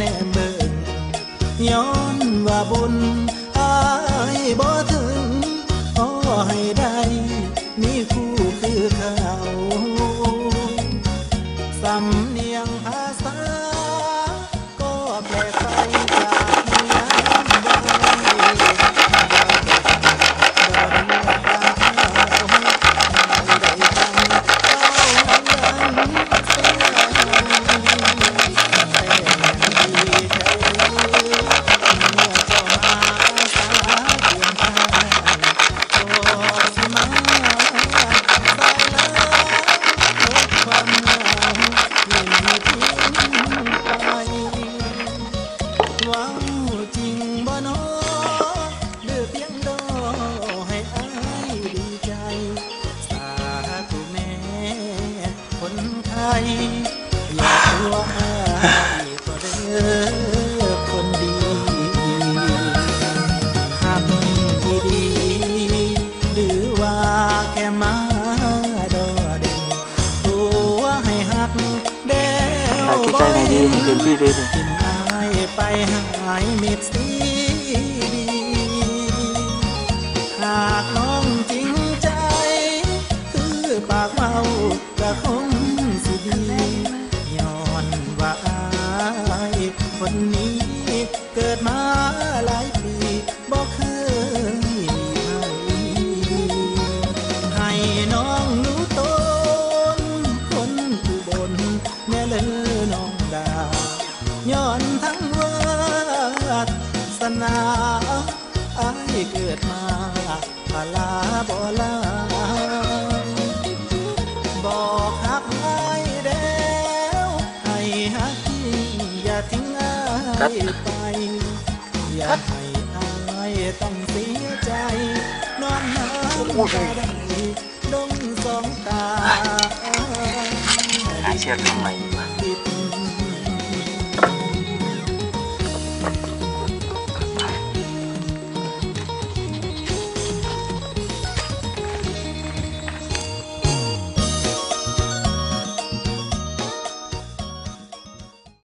น่เบิ่งย้อนว่าบุญอายบ่ถึงขอให้ได้มีคู่คือเขาสำเนียงภาษา อยากที่หาให้กนายดีเหมืองจริงใจ คือปากเมาก็ข คนนี้เกิดมาหลายปีบอกเคยมีใครให้น้องหนูตนคนผู้บนแม่เลอน้องดาย้อนทั้งวาสนาอายเกิดมาพลาบ่ลา ไปอย่าให้อายต้องเสียใจ นอนน้ำตาได้ดงสองตาหาเชือกทำไมวะติด